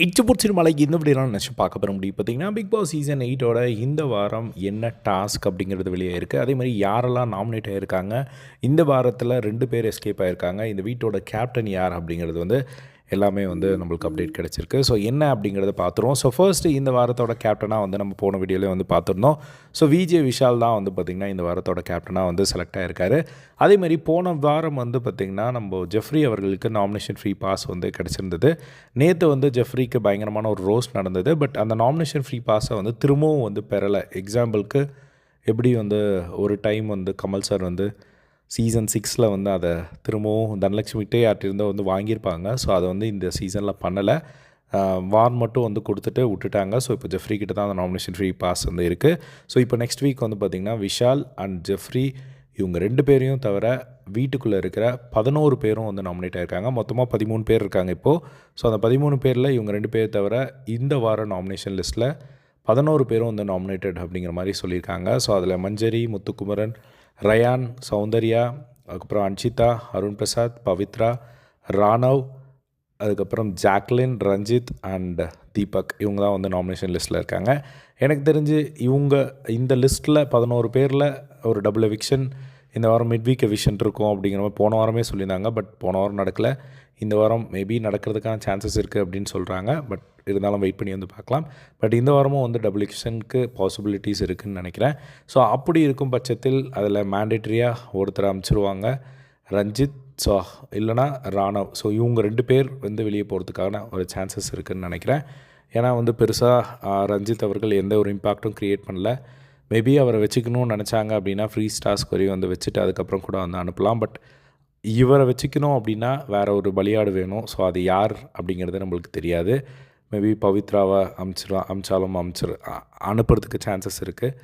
இச்சு பிடிச்சிரு மலைக்கு இந்த இப்படிலாம் நினச்சி பார்க்க போகிற முடியும் பார்த்தீங்கன்னா பிக் பாஸ் சீசன் எயிட்டோட இந்த வாரம் என்ன டாஸ்க் அப்படிங்கிறது வெளியே இருக்குது அதே மாதிரி யாரெல்லாம் நாமினேட் ஆகியிருக்காங்க இந்த வாரத்தில் ரெண்டு பேர் எஸ்கேப் ஆகியிருக்காங்க இந்த வீட்டோட கேப்டன் யார் அப்படிங்கிறது வந்து எல்லாமே வந்து நம்மளுக்கு அப்டேட் கிடச்சிருக்கு. ஸோ என்ன அப்படிங்கிறத பார்த்துருவோம். ஸோ ஃபர்ஸ்ட்டு இந்த வாரத்தோட கேப்டனாக வந்து நம்ம போன வீடியோலேயே வந்து பார்த்துருந்தோம். ஸோ விஜே விஷால் தான் வந்து பார்த்திங்கன்னா இந்த வாரத்தோட கேப்டனாக வந்து செலக்ட் ஆகிருக்காரு அதேமாதிரி போன வாரம் வந்து பார்த்திங்கன்னா நம்ம ஜெஃப்ரி அவர்களுக்கு நாமினேஷன் ஃப்ரீ பாஸ் வந்து கிடச்சிருந்தது. நேற்று வந்து ஜெஃப்ரிக்கு பயங்கரமான ஒரு ரோஸ் நடந்தது. பட் அந்த நாமினேஷன் ஃப்ரீ பாஸை வந்து திரும்பவும் வந்து பெறலை. எக்ஸாம்பிளுக்கு எப்படி வந்து ஒரு டைம் வந்து கமல் சார் வந்து சீசன் சிக்ஸில் வந்து அதை திரும்பவும் தனலட்சுமிகிட்டே யார்கிட்ட வந்து வாங்கியிருப்பாங்க. ஸோ அதை வந்து இந்த சீசனில் பண்ணலை. வார் மட்டும் வந்து கொடுத்துட்டு விட்டுட்டாங்க. ஸோ இப்போ ஜெஃப்ரி கிட்ட தான் அந்த நாமினேஷன் ஃப்ரீ பாஸ் வந்து இருக்குது ஸோ இப்போ நெக்ஸ்ட் வீக் வந்து பார்த்திங்கன்னா விஷால் அண்ட் ஜெஃப்ரி இவங்க ரெண்டு பேரையும் தவிர வீட்டுக்குள்ளே இருக்கிற பதினோரு பேரும் வந்து நாமினேட் ஆகிருக்காங்க மொத்தமாக பதிமூணு பேர் இருக்காங்க இப்போது ஸோ அந்த பதிமூணு பேரில் இவங்க ரெண்டு பேர் தவிர இந்த வார நாமினேஷன் லிஸ்ட்டில் பதினோரு பேரும் வந்து நாமினேட்டட் அப்படிங்கிற மாதிரி சொல்லியிருக்காங்க. ஸோ அதில் மஞ்சரி முத்துக்குமரன் ரயான் சௌந்தர்யா அதுக்கப்புறம் அன்ஷிதா அருண் பிரசாத் பவித்ரா ராணவ் அதுக்கப்புறம் ஜாக்லின் ரஞ்சித் அண்ட் தீபக். இவங்க தான் வந்து நாமினேஷன் லிஸ்ட்டில் இருக்காங்க. எனக்கு தெரிஞ்சு இவங்க இந்த லிஸ்ட்டில் பதினோரு பேரில் ஒரு டபுள் எவிக்ஷன் இந்த வாரம் மிட் வீக் எவிஷன் இருக்கும் அப்படிங்கிற மாதிரி போன வாரமே சொல்லியிருந்தாங்க. பட் போன வாரம் நடக்கலை. இந்த வாரம் மேபி நடக்கிறதுக்கான சான்சஸ் இருக்குது அப்படின்னு சொல்கிறாங்க பட் இருந்தாலும் வெயிட் பண்ணி வந்து பார்க்கலாம். பட் இந்த வாரமும் வந்து டபுள் எக்ஷனுக்கு பாசிபிலிட்டிஸ் இருக்குதுன்னு நினைக்கிறேன். ஸோ அப்படி இருக்கும் பட்சத்தில் அதில் மேண்டேட்ரியாக ஒருத்தர் அமைச்சிருவாங்க. ரஞ்சித் ஸோ இல்லைனா ராணவ். ஸோ இவங்க ரெண்டு பேர் வந்து வெளியே போகிறதுக்கான ஒரு சான்சஸ் இருக்குதுன்னு நினைக்கிறேன். ஏன்னா வந்து பெருசாக ரஞ்சித் அவர்கள் எந்த ஒரு இம்பாக்டும் க்ரியேட் பண்ணல. மேபி அவரை வச்சுக்கணும்னு நினச்சாங்க அப்படின்னா ஃப்ரீ ஸ்டார்ஸ் வரையும் வந்து வச்சுட்டு அதுக்கப்புறம் கூட வந்து அனுப்பலாம். பட் இவரை வச்சுக்கணும் அப்படின்னா வேறு ஒரு பலியாடு வேணும். ஸோ அது யார் அப்படிங்கிறது நம்மளுக்கு தெரியாது. மேபி பவித்ராவை அமிச்சிரு அமிச்சாலும் அமிச்சிரு அனுப்புறதுக்கு சான்சஸ் இருக்குது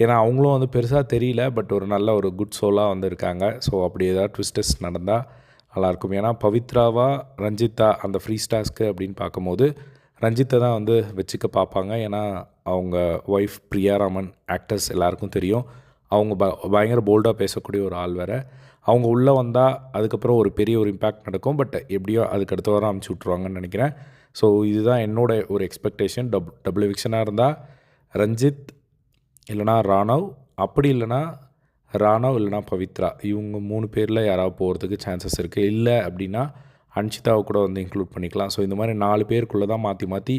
ஏன்னா அவங்களும் வந்து பெருசாக தெரியல பட் ஒரு நல்ல ஒரு குட் சோலாக வந்து இருக்காங்க. ஸோ அப்படி ஏதாவது ட்விஸ்டஸ் நடந்தால் நல்லாயிருக்கும் ஏன்னா பவித்ராவா ரஞ்சித்தா அந்த ஃப்ரீ ஸ்டார்ஸ்க்கு அப்படின்னு பார்க்கும்போது ரஞ்சித்தை தான் வந்து வச்சுக்க பார்ப்பாங்க. ஏன்னா அவங்க ஒய்ஃப் பிரியாராமன் ஆக்டர்ஸ் எல்லாருக்கும் தெரியும். அவங்க ப பயங்கர போல்டாக பேசக்கூடிய ஒரு ஆள் வேறு. அவங்க உள்ளே வந்தால் அதுக்கப்புறம் ஒரு பெரிய ஒரு இம்பேக்ட் நடக்கும். பட் எப்படியோ அதுக்கு அடுத்த வாரம் அமுச்சு விட்ருவாங்கன்னு நினைக்கிறேன். ஸோ இதுதான் என்னோட ஒரு எக்ஸ்பெக்டேஷன் டப் டபுள் எவிக்ஷனாக இருந்தால் ரஞ்சித் இல்லைனா ராணவ். அப்படி இல்லைனா ராணவ் இல்லைனா பவித்ரா. இவங்க மூணு பேரில் யாராவது போகிறதுக்கு சான்சஸ் இருக்குது இல்லை அப்படின்னா அன்ஷிதாவை கூட வந்து இன்க்ளூட் பண்ணிக்கலாம். ஸோ இந்த மாதிரி நாலு பேருக்குள்ளே தான் மாற்றி மாற்றி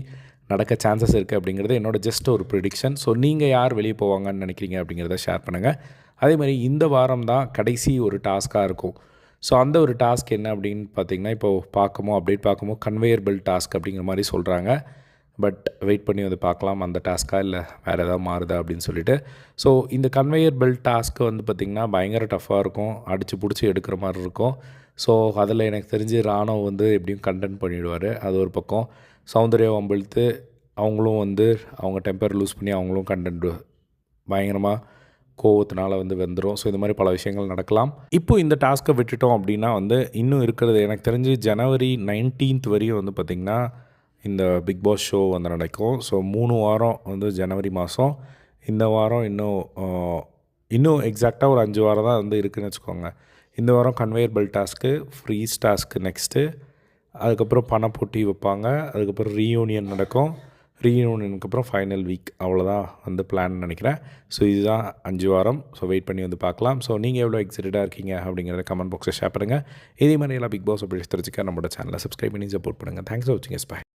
நடக்க சான்சஸ் இருக்குது அப்படிங்கிறது என்னோடய ஜஸ்ட் ஒரு ப்ரிடிக்ஷன் ஸோ நீங்கள் யார் வெளியே போவாங்கன்னு நினைக்கிறீங்க அப்படிங்கிறத ஷேர் பண்ணுங்கள் அதே மாதிரி இந்த வாரம் தான் கடைசி ஒரு டாஸ்க்காக இருக்கும். ஸோ அந்த ஒரு டாஸ்க் என்ன அப்படின்னு பார்த்தீங்கன்னா இப்போது பார்க்கமோ அப்டேட் பார்க்கமோ கன்வேயர்பிள் டாஸ்க் அப்படிங்கிற மாதிரி சொல்கிறாங்க பட் வெயிட் பண்ணி வந்து பார்க்கலாம் அந்த டாஸ்க்காக இல்லை வேறு எதாவது மாறுதா அப்படின்னு சொல்லிட்டு. ஸோ இந்த கன்வேயர் பெல்ட் டாஸ்க்கு வந்து பார்த்திங்கன்னா பயங்கர டஃப்பாக இருக்கும். அடித்து பிடிச்சி எடுக்கிற மாதிரி இருக்கும். ஸோ அதில் எனக்கு தெரிஞ்சு ராணுவம் வந்து எப்படியும் கண்டென்ட் பண்ணிவிடுவார் அது ஒரு பக்கம். சௌந்தர்யாவை வம்பிழுத்து அவங்களும் வந்து அவங்க டெம்பர் லூஸ் பண்ணி அவங்களும் கண்டென்ட் பயங்கரமாக கோவத்தினால வந்து வந்துடும் ஸோ இந்த மாதிரி பல விஷயங்கள் நடக்கலாம். இப்போ இந்த டாஸ்க்கை விட்டுட்டோம் அப்படின்னா வந்து இன்னும் இருக்கிறது எனக்கு தெரிஞ்சு ஜனவரி நைன்டீன்த் வரையும் வந்து பார்த்திங்கன்னா இந்த பிக் பாஸ் ஷோ வந்து நடக்கும். ஸோ மூணு வாரம் வந்து ஜனவரி மாதம் இந்த வாரம் இன்னும் இன்னும் எக்ஸாக்டாக ஒரு அஞ்சு வாரம் தான் வந்து இருக்குதுன்னு வச்சுக்கோங்க. இந்த வாரம் conveyor belt task freeze task next அதுக்கப்புறம் பண போட்டி வைப்பாங்க. அதுக்கப்புறம் ரீயூனியன் நடக்கும். ரீயூனியனுக்கு அப்புறம் ஃபைனல் வீக் அவ்வளோதான் வந்து பிளான் நினைக்கிறேன். ஸோ இதுதான் அஞ்சு வாரம். ஸோ வெயிட் பண்ணி வந்து பார்க்கலாம். ஸோ நீங்கள் எவ்வளோ எக்ஸைட்டடாக இருக்கீங்க அப்படிங்கிறத கமெண்ட் பாக்ஸில் ஷேர் பண்ணுங்கள் இதே மாதிரி எல்லாம் பிக் பாஸ் அப்படி தெரிஞ்சுக்க நம்மளோட சேனலை சப்ஸ்கிரைப் பண்ணி சப்போர்ட் பண்ணுங்கள் தேங்க்ஸ் ஃபார் வாட்சிங் எஸ் பாய்